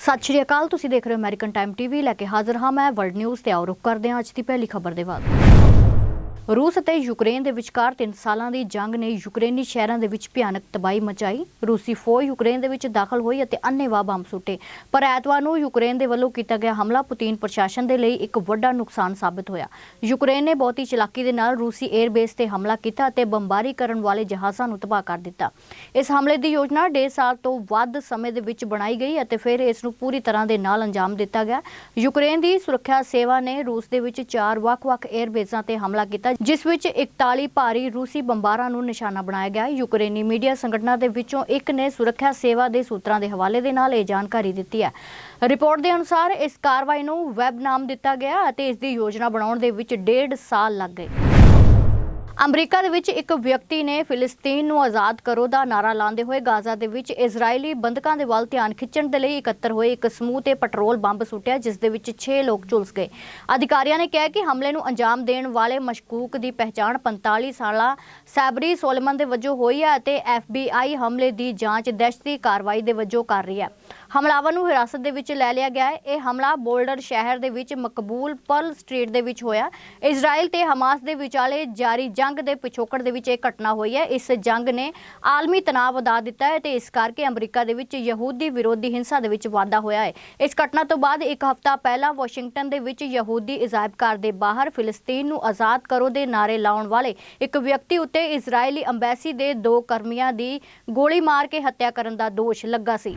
ਸਤਿ ਸ਼੍ਰੀ ਅਕਾਲ, ਤੁਸੀਂ ਦੇਖ ਰਹੇ ਹੋ ਅਮਰੀਕਨ ਟਾਈਮ ਟੀਵੀ ਲੈ ਕੇ ਹਾਜ਼ਰ ਹਾਂ ਮੈਂ ਵਰਲਡ ਨਿਊਜ਼ ਤੇ ਆਓ, ਰੁਕ ਕਰਦੇ ਹਾਂ ਅੱਜ ਦੀ ਪਹਿਲੀ ਖਬਰ ਦੇ ਵੱਲ। ਰੂਸ ਅਤੇ ਯੂਕਰੇਨ ਦੇ ਵਿਚਕਾਰ 3 ਸਾਲਾਂ ਦੀ ਜੰਗ ਨੇ ਯੂਕਰੇਨੀ ਸ਼ਹਿਰਾਂ ਦੇ ਵਿੱਚ ਭਿਆਨਕ ਤਬਾਹੀ ਮਚਾਈ। ਰੂਸੀ ਫੌਜ ਯੂਕਰੇਨ ਦੇ ਵਿੱਚ ਦਾਖਲ ਹੋਈ ਅਤੇ ਅੰਨ੍ਹੇਵਾਹ ਬੰਬ ਸੁੱਟੇ। ਪਰ ਐਤਵਾਰ ਨੂੰ ਯੂਕਰੇਨ ਦੇ ਵੱਲੋਂ ਕੀਤਾ ਗਿਆ ਹਮਲਾ ਪੁਤਿਨ ਪ੍ਰਸ਼ਾਸਨ ਦੇ ਲਈ ਇੱਕ ਵੱਡਾ ਨੁਕਸਾਨ ਸਾਬਤ ਹੋਇਆ। ਯੂਕਰੇਨ ਨੇ ਬਹੁਤੀ ਚਲਾਕੀ ਦੇ ਨਾਲ ਰੂਸੀ 에ਅਰਬੇਸ ਤੇ ਹਮਲਾ ਕੀਤਾ ਅਤੇ ਬੰਬਾਰੀ ਕਰਨ ਵਾਲੇ ਜਹਾਜ਼ਾਂ ਨੂੰ ਤਬਾਹ ਕਰ ਦਿੱਤਾ। ਇਸ ਹਮਲੇ ਦੀ ਯੋਜਨਾ ਡੇਢ ਸਾਲ ਤੋਂ ਵੱਧ ਸਮੇਂ ਦੇ ਵਿੱਚ ਬਣਾਈ ਗਈ ਅਤੇ ਫਿਰ ਇਸ ਨੂੰ ਪੂਰੀ ਤਰ੍ਹਾਂ ਦੇ ਨਾਲ ਅੰਜਾਮ ਦਿੱਤਾ ਗਿਆ। ਯੂਕਰੇਨ ਦੀ ਸੁਰੱਖਿਆ ਸੇਵਾ ਨੇ ਰੂਸ ਦੇ ਵਿੱਚ ਚਾਰ ਵੱਖ-ਵੱਖ 에ਅਰਬੇਸਾਂ ਤੇ ਹਮਲਾ ਕੀਤਾ ਜਿਸ ਵਿੱਚ 41 ਭਾਰੀ ਰੂਸੀ ਬੰਬਾਰਾਂ ਨੂੰ ਨਿਸ਼ਾਨਾ ਬਣਾਇਆ ਗਿਆ। ਯੂਕਰੇਨੀ ਮੀਡੀਆ ਸੰਗਠਨਾਂ ਦੇ ਵਿੱਚੋਂ ਇੱਕ ਨੇ ਸੁਰੱਖਿਆ ਸੇਵਾ ਦੇ ਸੂਤਰਾਂ ਦੇ ਹਵਾਲੇ ਦੇ ਨਾਲ ਇਹ ਜਾਣਕਾਰੀ ਦਿੱਤੀ ਹੈ। ਰਿਪੋਰਟ ਦੇ ਅਨੁਸਾਰ ਇਸ ਕਾਰਵਾਈ ਨੂੰ ਵੈਬ ਨਾਮ ਦਿੱਤਾ ਗਿਆ ਅਤੇ ਇਸ ਦੀ ਯੋਜਨਾ ਬਣਾਉਣ ਦੇ ਵਿੱਚ ਡੇਢ ਸਾਲ ਲੱਗ ਗਏ। ਅਮਰੀਕਾ ਦੇ ਵਿੱਚ ਇੱਕ ਵਿਅਕਤੀ ਨੇ ਫਿਲਿਸਤੀਨ ਨੂੰ ਆਜ਼ਾਦ ਕਰੋ ਦਾ ਨਾਰਾ ਲਾਉਂਦੇ ਹੋਏ ਗਾਜ਼ਾ ਦੇ ਵਿੱਚ ਇਜ਼ਰਾਈਲੀ ਬੰਦਕਾਂ ਦੇ ਵੱਲ ਧਿਆਨ ਖਿੱਚਣ ਦੇ ਲਈ ਇਕੱਤਰ ਹੋਏ। ਇੱਕ ਸਮੂਹ ਤੇ ਪੈਟਰੋਲ ਬੰਬ ਸੁੱਟਿਆ, ਜਿਸ ਦੇ ਵਿੱਚ 6 ਲੋਕ ਝੁਲਸ ਗਏ। ਅਧਿਕਾਰੀਆਂ ਨੇ ਕਿਹਾ ਕਿ ਹਮਲੇ ਨੂੰ ਅੰਜਾਮ ਦੇਣ ਵਾਲੇ ਮਸ਼ਕੂਕ ਦੀ ਪਹਿਚਾਣ 45 ਸਾਲਾ ਸੈਬਰੀ ਸੋਲਮਨ ਦੇ ਵਜੋਂ ਹੋਈ ਹੈ ਅਤੇ FBI ਹਮਲੇ ਦੀ ਜਾਂਚ ਦਹਿਸ਼ਤੀ ਕਾਰਵਾਈ ਦੇ ਵਜੋਂ ਕਰ ਰਹੀ ਹੈ। ਹਮਲਾਵਰ ਨੂੰ ਹਿਰਾਸਤ ਦੇ ਵਿੱਚ ਲੈ ਲਿਆ ਗਿਆ ਹੈ। ਇਹ ਹਮਲਾ ਬੋਲਡਰ ਸ਼ਹਿਰ ਦੇ ਵਿੱਚ ਮਕਬੂਲ ਪਰਲ ਸਟਰੀਟ ਦੇ ਵਿੱਚ ਹੋਇਆ। ਇਜ਼ਰਾਈਲ ਤੇ ਹਮਾਸ ਦੇ ਵਿਚਾਲੇ ਜਾਰੀ ਜੰਗ ਦੇ ਪਿਛੋਕੜ ਦੇ ਵਿੱਚ ਇਹ ਘਟਨਾ ਹੋਈ ਹੈ। ਇਸ ਜੰਗ ਨੇ ਆਲਮੀ ਤਣਾਅ ਵਧਾ ਦਿੱਤਾ ਹੈ ਤੇ ਇਸ ਕਰਕੇ ਅਮਰੀਕਾ ਦੇ ਵਿੱਚ ਯਹੂਦੀ ਵਿਰੋਧੀ ਹਿੰਸਾ ਦੇ ਵਿੱਚ ਵਾਧਾ ਹੋਇਆ ਹੈ। ਇਸ ਘਟਨਾ ਤੋਂ ਬਾਅਦ ਇੱਕ ਹਫ਼ਤਾ ਪਹਿਲਾਂ ਵਾਸ਼ਿੰਗਟਨ ਦੇ ਵਿੱਚ ਯਹੂਦੀ ਇਜ਼ਾਇਬ ਘਰ ਦੇ ਬਾਹਰ ਫਿਲਸਤੀਨ ਨੂੰ ਆਜ਼ਾਦ ਕਰੋ ਦੇ ਨਾਰੇ ਲਾਉਣ ਵਾਲੇ ਇੱਕ ਵਿਅਕਤੀ ਉੱਤੇ ਇਜ਼ਰਾਈਲੀ ਅੰਬੈਸੀ ਦੇ ਦੋ ਕਰਮੀਆਂ ਦੀ ਗੋਲੀ ਮਾਰ ਕੇ ਹੱਤਿਆ ਕਰਨ ਦਾ ਦੋਸ਼ ਲੱਗਾ ਸੀ।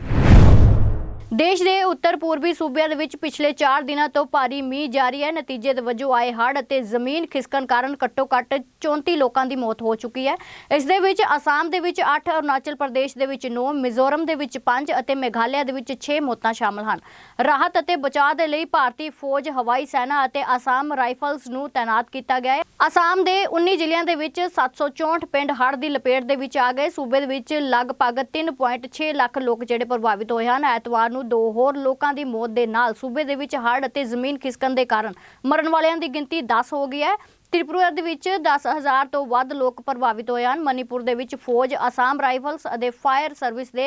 ਦੇਸ਼ ਦੇ ਉੱਤਰ ਪੂਰਬੀ ਸੂਬਿਆਂ ਦੇ ਵਿੱਚ ਪਿਛਲੇ 4 ਦਿਨਾਂ ਤੋਂ ਭਾਰੀ ਮੀਂਹ ਜਾਰੀ ਹੈ। ਨਤੀਜੇ ਦੇ ਵਜੋਂ ਆਏ ਹੜ੍ਹ ਅਤੇ ਜ਼ਮੀਨ ਖਿਸਕਣ ਕਾਰਨ ਘੱਟੋ-ਘੱਟ 34 ਲੋਕਾਂ ਦੀ ਮੌਤ ਹੋ ਚੁੱਕੀ ਹੈ। ਇਸ ਦੇ ਵਿੱਚ ਅਸਾਮ ਦੇ ਵਿੱਚ 8 ਅਰੁਣਾਚਲ ਪ੍ਰਦੇਸ਼ ਦੇ ਵਿੱਚ 9 ਮਿਜ਼ੋਰਮ ਦੇ ਵਿੱਚ 5 ਅਤੇ ਮੇਘਾਲਿਆ ਦੇ ਵਿੱਚ 6 ਮੌਤਾਂ ਸ਼ਾਮਲ ਹਨ। ਰਾਹਤ ਅਤੇ ਬਚਾਅ ਦੇ ਲਈ ਭਾਰਤੀ ਫੌਜ, ਹਵਾਈ ਸੈਨਾ ਅਤੇ ਅਸਾਮ ਰਾਈਫਲਸ ਨੂੰ ਤਾਇਨਾਤ ਕੀਤਾ ਗਿਆ ਹੈ। ਅਸਾਮ ਦੇ 19 ਜ਼ਿਲ੍ਹਿਆਂ ਦੇ ਵਿੱਚ 764 ਪਿੰਡ ਹੜ੍ਹ ਦੀ ਲਪੇਟ ਦੇ ਵਿੱਚ ਆ ਗਏ। ਸੂਬੇ ਦੇ ਵਿੱਚ ਲਗਭਗ 3.6 ਲੱਖ ਲੋਕ ਜਿਹੜੇ ਪ੍ਰਭਾਵਿਤ ਹੋਏ ਹਨ। ਐਤਵਾਰ ਨੂੰ ਦੋ ਹੋਰ ਲੋਕਾਂ ਦੀ ਮੌਤ ਦੇ ਨਾਲ ਸੂਬੇ ਦੇ ਵਿੱਚ ਹੜ੍ਹ ਅਤੇ ਜ਼ਮੀਨ ਖਿਸਕਣ ਦੇ ਕਾਰਨ ਮਰਨ ਵਾਲਿਆਂ ਦੀ ਗਿਣਤੀ 10 ਹੋ ਗਈ ਹੈ। ਤ੍ਰਿਪੁਰਾ ਦੇ ਵਿੱਚ 10000 ਤੋਂ ਵੱਧ ਲੋਕ ਪ੍ਰਭਾਵਿਤ ਹੋਏ ਹਨ। ਮਨੀਪੁਰ ਦੇ ਵਿੱਚ ਫੌਜ, ਅਸਾਮ ਰਾਈਫਲਸ ਅਤੇ ਫਾਇਰ ਸਰਵਿਸ ਦੇ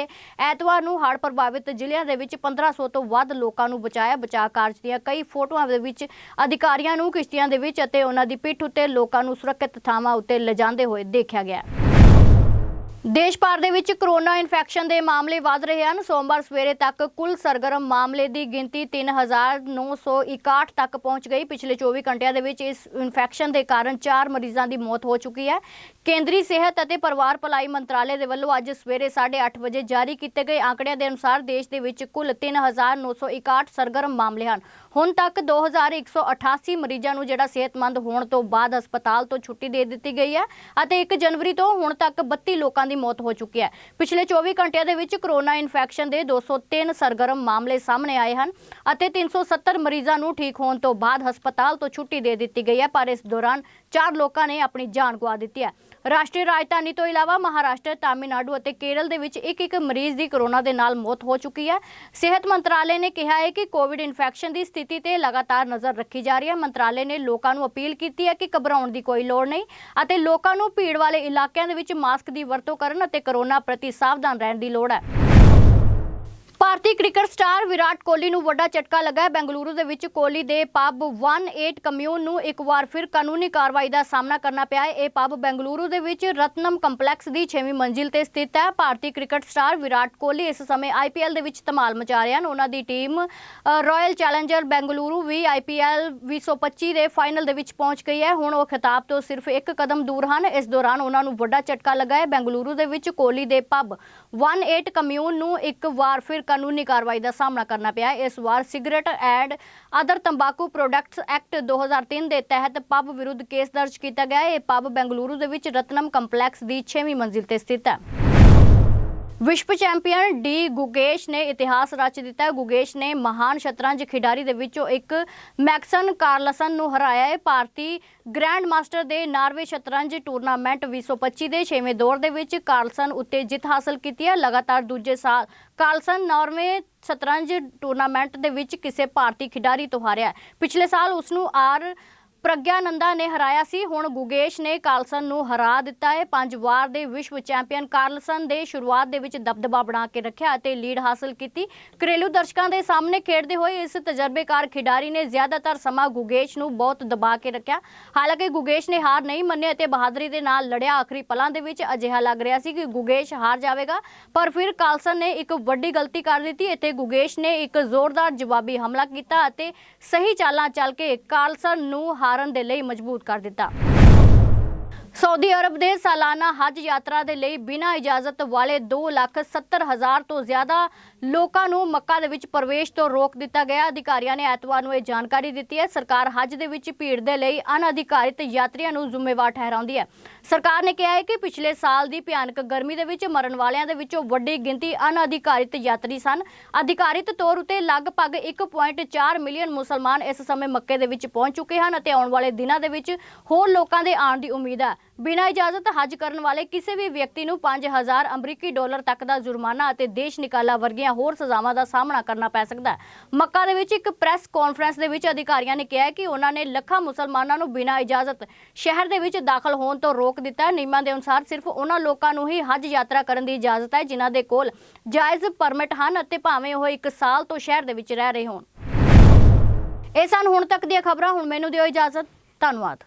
ਐਤਵਾਰ ਨੂੰ ਹੜ੍ਹ ਪ੍ਰਭਾਵਿਤ ਜ਼ਿਲ੍ਹਿਆਂ ਦੇ ਵਿੱਚ 1500 ਤੋਂ ਵੱਧ ਲੋਕਾਂ ਨੂੰ ਬਚਾਇਆ। ਬਚਾਅ ਕਾਰਜ ਦੀਆਂ ਕਈ ਫੋਟੋਆਂ ਦੇ ਵਿੱਚ ਅਧਿਕਾਰੀਆਂ ਨੂੰ ਕਿਸ਼ਤੀਆਂ ਦੇ ਵਿੱਚ ਅਤੇ ਉਹਨਾਂ ਦੀ ਪਿੱਠ ਉੱਤੇ ਲੋਕਾਂ ਨੂੰ ਸੁਰੱਖਿਅਤ ਥਾਵਾਂ ਉੱਤੇ ਲਿਜਾਂਦੇ ਹੋਏ ਦੇਖਿਆ ਗਿਆ। ਦੇਸ਼ ਭਰ ਦੇ ਵਿੱਚ ਕਰੋਨਾ ਇਨਫੈਕਸ਼ਨ ਦੇ ਮਾਮਲੇ ਵੱਧ ਰਹੇ ਹਨ। ਸੋਮਵਾਰ ਸਵੇਰੇ ਤੱਕ ਕੁੱਲ ਸਰਗਰਮ ਮਾਮਲੇ ਦੀ ਗਿਣਤੀ 3961 ਤੱਕ ਪਹੁੰਚ ਗਈ। ਪਿਛਲੇ 24 ਘੰਟਿਆਂ ਦੇ ਵਿੱਚ ਇਸ ਇਨਫੈਕਸ਼ਨ ਦੇ ਕਾਰਨ 4 ਮਰੀਜ਼ਾਂ ਦੀ ਮੌਤ ਹੋ ਚੁੱਕੀ ਹੈ। ਕੇਂਦਰੀ ਸਿਹਤ ਅਤੇ ਪਰਿਵਾਰ ਭਲਾਈ ਮੰਤਰਾਲੇ ਦੇ ਵੱਲੋਂ ਅੱਜ ਸਵੇਰੇ 8:30 ਵਜੇ ਜਾਰੀ ਕੀਤੇ ਗਏ ਆંકੜਿਆਂ ਦੇ ਅਨੁਸਾਰ ਦੇਸ਼ ਦੇ ਵਿੱਚ ਕੁੱਲ 3961 ਸਰਗਰਮ ਮਾਮਲੇ ਹਨ। ਹੁਣ ਤੱਕ 2188 ਮਰੀਜ਼ਾਂ ਨੂੰ ਜਿਹੜਾ ਸਿਹਤਮੰਦ ਹੋਣ ਤੋਂ ਬਾਅਦ ਹਸਪਤਾਲ ਤੋਂ ਛੁੱਟੀ ਦੇ ਦਿੱਤੀ ਗਈ ਹੈ ਅਤੇ 1 ਜਨਵਰੀ ਤੋਂ ਹੁਣ ਤੱਕ 32 ਲੋਕਾਂ ਦੀ ਮੌਤ ਹੋ ਚੁੱਕੀ ਹੈ। ਪਿਛਲੇ 24 ਘੰਟਿਆਂ ਦੇ ਵਿੱਚ ਕੋਰੋਨਾ ਇਨਫੈਕਸ਼ਨ ਦੇ 203 ਸਰਗਰਮ ਮਾਮਲੇ ਸਾਹਮਣੇ ਆਏ ਹਨ ਅਤੇ 370 ਮਰੀਜ਼ਾਂ ਨੂੰ ਠੀਕ ਹੋਣ ਤੋਂ ਬਾਅਦ ਹਸਪਤਾਲ ਤੋਂ ਛੁੱਟੀ ਦੇ ਦਿੱਤੀ ਗਈ ਹੈ, ਪਰ ਇਸ ਦੌਰਾਨ ਚਾਰ ਲੋਕਾਂ ਨੇ ਆਪਣੀ ਜਾਨ ਗਵਾ ਦਿੱਤੀ ਹੈ। ਰਾਸ਼ਟਰੀ ਰਾਜਧਾਨੀ ਤੋਂ ਇਲਾਵਾ ਮਹਾਰਾਸ਼ਟਰ, ਤਾਮਿਲਨਾਡੂ ਅਤੇ ਕੇਰਲ ਦੇ ਵਿੱਚ ਇੱਕ ਇੱਕ ਮਰੀਜ਼ ਦੀ ਕੋਰੋਨਾ ਦੇ ਨਾਲ ਮੌਤ ਹੋ ਚੁੱਕੀ ਹੈ। ਸਿਹਤ ਮੰਤਰਾਲੇ ਨੇ ਕਿਹਾ ਹੈ ਕਿ ਕੋਵਿਡ ਇਨਫੈਕਸ਼ਨ ਦੀ ਸਥਿਤੀ ਤੇ ਲਗਾਤਾਰ ਨਜ਼ਰ ਰੱਖੀ ਜਾ ਰਹੀ ਹੈ। ਮੰਤਰਾਲੇ ਨੇ ਲੋਕਾਂ ਨੂੰ ਅਪੀਲ ਕੀਤੀ ਹੈ ਕਿ ਘਬਰਾਉਣ ਦੀ ਕੋਈ ਲੋੜ ਨਹੀਂ ਅਤੇ ਲੋਕਾਂ ਨੂੰ ਭੀੜ ਵਾਲੇ ਇਲਾਕਿਆਂ ਦੇ ਵਿੱਚ ਮਾਸਕ ਦੀ ਵਰਤੋਂ ਕਰਨ ਅਤੇ ਕਰੋਨਾ ਪ੍ਰਤੀ ਸਾਵਧਾਨ ਰਹਿਣ ਦੀ ਲੋੜ ਹੈ। ਭਾਰਤੀ ਕ੍ਰਿਕਟ ਸਟਾਰ ਵਿਰਾਟ ਕੋਹਲੀ ਨੂੰ ਵੱਡਾ ਝਟਕਾ ਲੱਗਾ ਹੈ। ਬੈਂਗਲੁਰੂ ਦੇ ਵਿੱਚ ਕੋਹਲੀ ਦੇ ਪਬ 18 ਕਮਿਊਨ ਨੂੰ ਇੱਕ ਵਾਰ ਫਿਰ ਕਾਨੂੰਨੀ ਕਾਰਵਾਈ ਦਾ ਸਾਹਮਣਾ ਕਰਨਾ ਪਿਆ ਹੈ। ਇਹ ਪਬ ਬੈਂਗਲੁਰੂ ਦੇ ਵਿੱਚ ਰਤਨਮ ਕੰਪਲੈਕਸ ਦੀ 6ਵੀਂ ਮੰਜ਼ਿਲ ਤੇ ਸਥਿਤ ਹੈ। ਭਾਰਤੀ ਕ੍ਰਿਕਟ ਸਟਾਰ ਵਿਰਾਟ ਕੋਹਲੀ ਇਸ ਸਮੇਂ ਆਈਪੀਐਲ ਦੇ ਵਿੱਚ ਧਮਾਲ ਮਚਾ ਰਹੇ ਹਨ ਉਹਨਾਂ ਦੀ ਟੀਮ ਰਾਇਲ ਚੈਲੰਜਰ ਬੈਂਗਲੁਰੂ ਵੀ ਆਈਪੀਐਲ 2025 ਦੇ ਫਾਈਨਲ ਦੇ ਵਿੱਚ ਪਹੁੰਚ ਗਈ ਹੈ। ਹੁਣ ਉਹ ਖਿਤਾਬ ਤੋਂ ਸਿਰਫ ਇੱਕ ਕਦਮ ਦੂਰ ਹਨ। ਇਸ ਦੌਰਾਨ ਉਹਨਾਂ ਨੂੰ ਵੱਡਾ ਝਟਕਾ ਲੱਗਾ ਹੈ। ਬੈਂਗਲੁਰੂ ਦੇ ਵਿੱਚ ਕੋਹਲੀ ਦੇ ਪਬ 18 ਕਮਿਊਨ ਨੂੰ ਇੱਕ ਵਾਰ ਫਿਰ ਕਾਨੂੰਨੀ ਕਾਰਵਾਈ ਦਾ ਸਾਹਮਣਾ ਕਰਨਾ ਪਿਆ। ਇਸ ਵਾਰ ਸਿਗਰਟ ਐਡ ਅਦਰ ਤੰਬਾਕੂ ਪ੍ਰੋਡਕਟਸ ਐਕਟ 2003 ਦੇ ਤਹਿਤ ਪਬ ਵਿਰੁੱਧ ਕੇਸ ਦਰਜ ਕੀਤਾ ਗਿਆ। ਇਹ ਪਬ ਬੈਂਗਲੁਰੂ ਦੇ ਵਿੱਚ ਰਤਨਮ ਕੰਪਲੈਕਸ ਦੀ 6ਵੀਂ ਮੰਜ਼ਿਲ ਤੇ ਸਥਿਤ ਹੈ। ਵਿਸ਼ਵ ਚੈਂਪੀਅਨ ਡੀ ਗੁਗੇਸ਼ ਨੇ ਇਤਿਹਾਸ ਰਚ ਦਿੱਤਾ। ਹੈ ਗੁਗੇਸ਼ ਨੇ ਮਹਾਨ ਸ਼ਤਰੰਜ ਖਿਡਾਰੀ ਦੇ ਵਿੱਚੋਂ ਇੱਕ ਮੈਕਸਨ ਕਾਰਲਸਨ ਨੂੰ ਹਰਾਇਆ ਹੈ। ਭਾਰਤੀ ਗ੍ਰੈਂਡ ਮਾਸਟਰ ਦੇ ਨਾਰਵੇ ਸ਼ਤਰੰਜ ਟੂਰਨਾਮੈਂਟ 2025 ਦੇ 6ਵੇਂ ਦੌਰ ਦੇ ਵਿੱਚ ਕਾਰਲਸਨ ਉੱਤੇ ਜਿੱਤ ਹਾਸਲ ਕੀਤੀ ਹੈ। ਲਗਾਤਾਰ ਦੂਜੇ ਸਾਲ ਕਾਰਲਸਨ ਨਾਰਵੇ ਸ਼ਤਰੰਜ ਟੂਰਨਾਮੈਂਟ ਦੇ ਵਿੱਚ ਕਿਸੇ ਭਾਰਤੀ ਖਿਡਾਰੀ ਤੋਂ ਹਾਰਿਆ ਪਿਛਲੇ ਸਾਲ ਉਸ ਨੂੰ ਆਰ ਪ੍ਰਗਿਆਨੰਦਾ ਨੇ ਹਰਾਇਆ ਸੀ। ਹੁਣ ਗੁਗੇਸ਼ ਨੇ ਕਾਰਲਸਨ ਨੂੰ ਹਰਾ ਦਿੱਤਾ ਹੈ। ਪੰਜ ਵਾਰ ਦੇ ਵਿਸ਼ਵ ਚੈਂਪੀਅਨ ਕਾਰਲਸਨ ਦੇ ਸ਼ੁਰੂਆਤ ਦੇ ਵਿੱਚ ਦਬਦਬਾ ਬਣਾ ਕੇ ਰੱਖਿਆ ਅਤੇ ਲੀਡ ਹਾਸਲ ਕੀਤੀ। ਘਰੇਲੂ ਦਰਸ਼ਕਾਂ ਦੇ ਸਾਹਮਣੇ ਖੇਡਦੇ ਹੋਏ ਇਸ ਤਜਰਬੇਕਾਰ ਖਿਡਾਰੀ ਨੇ ਜ਼ਿਆਦਾਤਰ ਸਮਾਂ ਗੁਗੇਸ਼ ਨੂੰ ਬਹੁਤ ਦਬਾ ਕੇ ਰੱਖਿਆ। ਹਾਲਾਂਕਿ ਗੁਗੇਸ਼ ਨੇ ਹਾਰ ਨਹੀਂ ਮੰਨੀ ਅਤੇ ਬਹਾਦਰੀ ਦੇ ਨਾਲ ਲੜਿਆ ਆਖਰੀ ਪਲਾਂ ਦੇ ਵਿੱਚ ਅਜਿਹਾ ਲੱਗ ਰਿਹਾ ਸੀ ਕਿ ਗੁਗੇਸ਼ ਹਾਰ ਜਾਵੇਗਾ। ਪਰ ਫਿਰ ਕਾਲਸਨ ਨੇ ਇੱਕ ਵੱਡੀ ਗਲਤੀ ਕਰ ਦਿੱਤੀ ਇੱਥੇ ਗੁਗੇਸ਼ ਨੇ ਇੱਕ ਜ਼ੋਰਦਾਰ ਜਵਾਬੀ ਹਮਲਾ ਕੀਤਾ ਅਤੇ ਸਹੀ ਚਾਲਾਂ ਚੱਲ ਕੇ ਕਾਲਸਨ ਨੂੰ ਹਾਰਨ ਦੇ ਲਈ ਮਜਬੂਰ ਕਰ ਦਿੱਤਾ। ਸਾਊਦੀ ਅਰਬ ਦੇ ਸਾਲਾਨਾ ਹਜ ਯਾਤਰਾ ਦੇ ਲਈ ਬਿਨਾਂ ਇਜਾਜ਼ਤ ਵਾਲੇ 2,70,000 ਤੋਂ ਜ਼ਿਆਦਾ ਲੋਕਾਂ ਨੂੰ ਮੱਕਾ ਦੇ ਵਿੱਚ ਪ੍ਰਵੇਸ਼ ਤੋਂ ਰੋਕ ਦਿੱਤਾ ਗਿਆ। ਅਧਿਕਾਰੀਆਂ ਨੇ ਐਤਵਾਰ ਨੂੰ ਇਹ ਜਾਣਕਾਰੀ ਦਿੱਤੀ ਹੈ। ਸਰਕਾਰ ਹਜ ਦੇ ਵਿੱਚ ਭੀੜ ਦੇ ਲਈ ਅਨਅਧਿਕਾਰਿਤ ਯਾਤਰੀਆਂ ਨੂੰ ਜ਼ਿੰਮੇਵਾਰ ਠਹਿਰਾਉਂਦੀ ਹੈ। ਸਰਕਾਰ ਨੇ ਕਿਹਾ ਹੈ ਕਿ ਪਿਛਲੇ ਸਾਲ ਦੀ ਭਿਆਨਕ ਗਰਮੀ ਦੇ ਵਿੱਚ ਮਰਨ ਵਾਲਿਆਂ ਦੇ ਵਿੱਚੋਂ ਵੱਡੀ ਗਿਣਤੀ ਅਨਅਧਿਕਾਰਿਤ ਯਾਤਰੀ ਸਨ। ਅਧਿਕਾਰਿਤ ਤੌਰ ਉਤੇ ਲਗਭਗ 1.4 ਮਿਲੀਅਨ ਮੁਸਲਮਾਨ ਇਸ ਸਮੇਂ ਮੱਕੇ ਦੇ ਵਿੱਚ ਪਹੁੰਚ ਚੁੱਕੇ ਹਨ ਅਤੇ ਆਉਣ ਵਾਲੇ ਦਿਨਾਂ ਦੇ ਵਿੱਚ ਹੋਰ ਲੋਕਾਂ ਦੇ ਆਉਣ ਦੀ ਉਮੀਦ ਹੈ। ਬਿਨਾਂ ਇਜਾਜ਼ਤ ਹਜ ਕਰਨ ਵਾਲੇ ਕਿਸੇ ਵੀ ਵਿਅਕਤੀ ਨੂੰ 5000 ਅਮਰੀਕੀ ਡਾਲਰ ਤੱਕ ਦਾ ਜੁਰਮਾਨਾ ਅਤੇ ਦੇਸ਼ ਨਿਕਾਲਾ ਵਰਗੀਆਂ ਹੋਰ ਸਜ਼ਾਵਾਂ ਦਾ ਸਾਹਮਣਾ ਕਰਨਾ ਪੈ ਸਕਦਾ ਹੈ। ਮੱਕਾ ਦੇ ਵਿੱਚ ਇੱਕ ਪ੍ਰੈਸ ਕਾਨਫਰੰਸ ਦੇ ਵਿੱਚ ਅਧਿਕਾਰੀਆਂ ਨੇ ਕਿਹਾ ਕਿ ਉਹਨਾਂ ਨੇ ਲੱਖਾਂ ਮੁਸਲਮਾਨਾਂ ਨੂੰ ਬਿਨਾਂ ਇਜਾਜ਼ਤ ਸ਼ਹਿਰ ਦੇ ਵਿੱਚ ਦਾਖਲ ਹੋਣ ਤੋਂ ਰੋਕ ਦਿੱਤਾ ਨਿਯਮਾਂ ਦੇ ਅਨੁਸਾਰ ਸਿਰਫ ਉਹਨਾਂ ਲੋਕਾਂ ਨੂੰ ਹੀ ਹਜ ਯਾਤਰਾ ਕਰਨ ਦੀ ਇਜਾਜ਼ਤ ਹੈ ਜਿਨ੍ਹਾਂ ਦੇ ਕੋਲ ਜਾਇਜ਼ ਪਰਮਿਟ ਹਨ ਅਤੇ ਭਾਵੇਂ ਉਹ ਇੱਕ ਸਾਲ ਤੋਂ ਸ਼ਹਿਰ ਦੇ ਵਿੱਚ ਰਹਿ ਰਹੇ ਹੋਣ। ਇਹ ਸਨ ਹੁਣ ਤੱਕ ਦੀਆਂ ਖਬਰਾਂ। ਹੁਣ ਮੈਨੂੰ ਦਿਓ ਇਜਾਜ਼ਤ। ਧੰਨਵਾਦ।